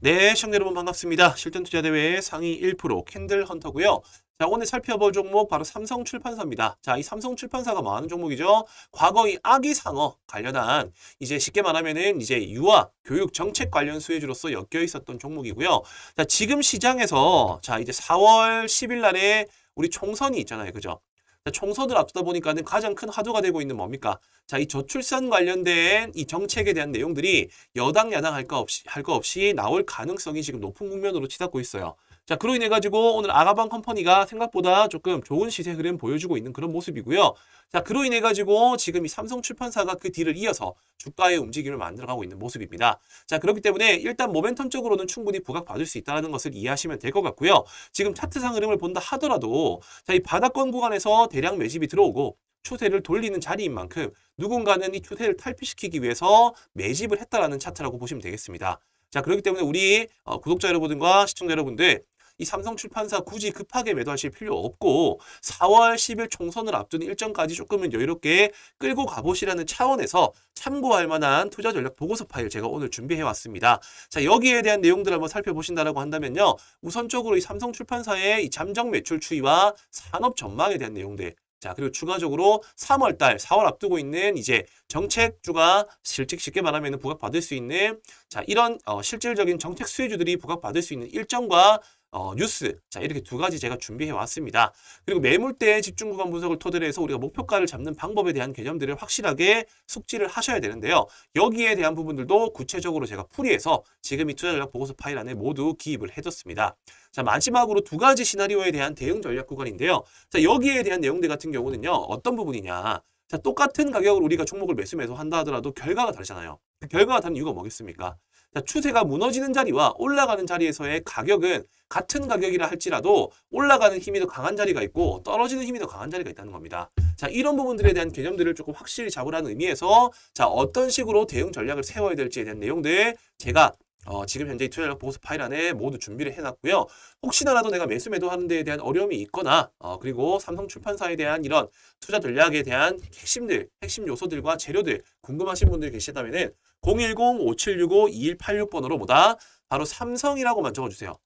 네, 시청자 여러분 반갑습니다. 실전 투자 대회 상위 1% 캔들 헌터고요. 자, 오늘 살펴볼 종목 바로 삼성 출판사입니다. 자, 이 삼성 출판사가 뭐 하는 종목이죠? 과거 이 아기 상어 관련한 이제 쉽게 말하면은 이제 유아 교육 정책 관련 수혜주로서 엮여 있었던 종목이고요. 자, 지금 시장에서 자, 이제 4월 10일 날에 우리 총선이 있잖아요. 그죠? 자, 총선을 앞두다 보니까는 가장 큰 화두가 되고 있는 뭡니까? 자, 이 저출산 관련된 이 정책에 대한 내용들이 여당 야당 할 거 없이 할 거 없이 나올 가능성이 지금 높은 국면으로 치닫고 있어요. 자, 그로 인해 가지고 오늘 아가방 컴퍼니가 생각보다 조금 좋은 시세 흐름 보여주고 있는 그런 모습이고요. 자, 그로 인해 가지고 지금 이 삼성 출판사가 그 뒤를 이어서 주가의 움직임을 만들어가고 있는 모습입니다. 자, 그렇기 때문에 일단 모멘텀적으로는 충분히 부각받을 수 있다는 것을 이해하시면 될 것 같고요. 지금 차트상 흐름을 본다 하더라도 자, 이 바닥권 구간에서 대량 매집이 들어오고 추세를 돌리는 자리인 만큼 누군가는 이 추세를 탈피시키기 위해서 매집을 했다라는 차트라고 보시면 되겠습니다. 자, 그렇기 때문에 우리 어, 구독자 여러분들과 시청자 여러분들 이 삼성 출판사 굳이 급하게 매도하실 필요 없고 4월 10일 총선을 앞두는 일정까지 조금은 여유롭게 끌고 가보시라는 차원에서 참고할 만한 투자 전략 보고서 파일 제가 오늘 준비해 왔습니다. 자, 여기에 대한 내용들을 한번 살펴보신다라고 한다면요. 우선적으로 이 삼성 출판사의 이 잠정 매출 추이와 산업 전망에 대한 내용들 자, 그리고 추가적으로 3월 달, 4월 앞두고 있는 이제 정책주가 실직 쉽게 말하면 부각받을 수 있는 자, 이런 어, 실질적인 정책 수혜주들이 부각받을 수 있는 일정과 어, 뉴스. 자, 이렇게 두 가지 제가 준비해 왔습니다. 그리고 매물대 집중 구간 분석을 토대로 해서 우리가 목표가를 잡는 방법에 대한 개념들을 확실하게 숙지를 하셔야 되는데요. 여기에 대한 부분들도 구체적으로 제가 풀이해서 지금 이 투자 전략 보고서 파일 안에 모두 기입을 해뒀습니다. 자, 마지막으로 두 가지 시나리오에 대한 대응 전략 구간인데요. 자, 여기에 대한 내용들 같은 경우는요. 어떤 부분이냐. 자, 똑같은 가격으로 우리가 종목을 매수 매수 한다 하더라도 결과가 다르잖아요. 그 결과가 다른 이유가 뭐겠습니까? 자, 추세가 무너지는 자리와 올라가는 자리에서의 가격은 같은 가격이라 할지라도 올라가는 힘이 더 강한 자리가 있고 떨어지는 힘이 더 강한 자리가 있다는 겁니다. 자, 이런 부분들에 대한 개념들을 조금 확실히 잡으라는 의미에서 자, 어떤 식으로 대응 전략을 세워야 될지에 대한 내용들 제가 어, 지금 현재 이 투자력 보고서 파일 안에 모두 준비를 해놨고요. 혹시나라도 내가 매수 매도하는 데에 대한 어려움이 있거나 어, 그리고 삼성 출판사에 대한 이런 투자 전략에 대한 핵심들, 핵심 요소들과 재료들 궁금하신 분들 계시다면은 010-5765-2186번으로 보다 바로 삼성이라고만 적어주세요.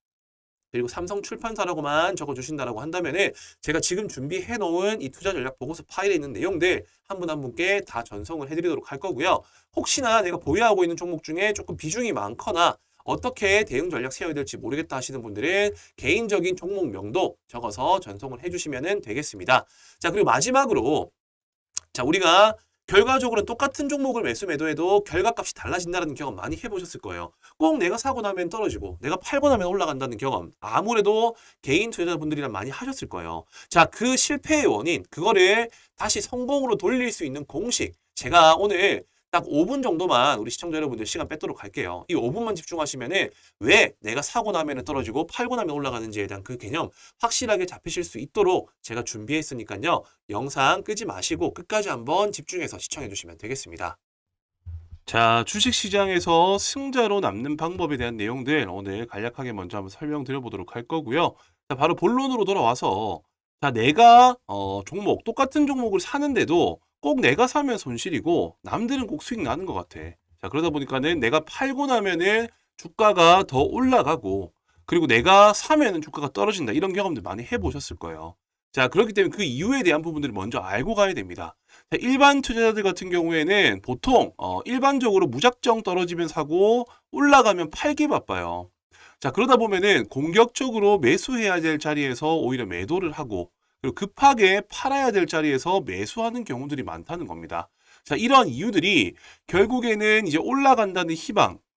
그리고 삼성 출판사라고만 적어주신다라고 한다면은 제가 지금 준비해 놓은 이 투자 전략 보고서 파일에 있는 내용들 한분한 분께 다 전송을 해드리도록 할 거고요. 혹시나 내가 보유하고 있는 종목 중에 조금 비중이 많거나 어떻게 대응 전략 세워야 될지 모르겠다 하시는 분들은 개인적인 종목명도 적어서 전송을 해주시면 되겠습니다. 자 그리고 마지막으로 자 우리가 결과적으로는 똑같은 종목을 매수 매도해도 결과값이 달라진다는 경험 많이 해보셨을 거예요. 꼭 내가 사고 나면 떨어지고 내가 팔고 나면 올라간다는 경험 아무래도 개인 투자자분들이랑 많이 하셨을 거예요. 자, 그 실패의 원인 그거를 다시 성공으로 돌릴 수 있는 공식 제가 오늘 딱 5분 정도만 우리 시청자 여러분들 시간 뺏도록 할게요. 이 5분만 집중하시면은 왜 내가 사고 나면 떨어지고 팔고 나면 올라가는지에 대한 그 개념 확실하게 잡히실 수 있도록 제가 준비했으니까요. 영상 끄지 마시고 끝까지 한번 집중해서 시청해 주시면 되겠습니다. 자, 주식 시장에서 승자로 남는 방법에 대한 내용들 오늘 간략하게 먼저 한번 설명드려 보도록 할 거고요. 자, 바로 본론으로 돌아와서 자, 내가 어, 종목 똑같은 종목을 사는데도 꼭 내가 사면 손실이고 남들은 꼭 수익 나는 것 같아. 자, 그러다 보니까는 내가 팔고 나면은 주가가 더 올라가고 그리고 내가 사면은 주가가 떨어진다. 이런 경험들 많이 해보셨을 거예요. 자, 그렇기 때문에 그 이유에 대한 부분들을 먼저 알고 가야 됩니다. 자, 일반 투자자들 같은 경우에는 보통 어, 일반적으로 무작정 떨어지면 사고 올라가면 팔기 바빠요. 자, 그러다 보면은 공격적으로 매수해야 될 자리에서 오히려 매도를 하고 그리고 급하게 팔아야 될 자리에서 매수하는 경우들이 많다는 겁니다. 자, 이런 이유들이 결국에는 이제 올라간다는 희망,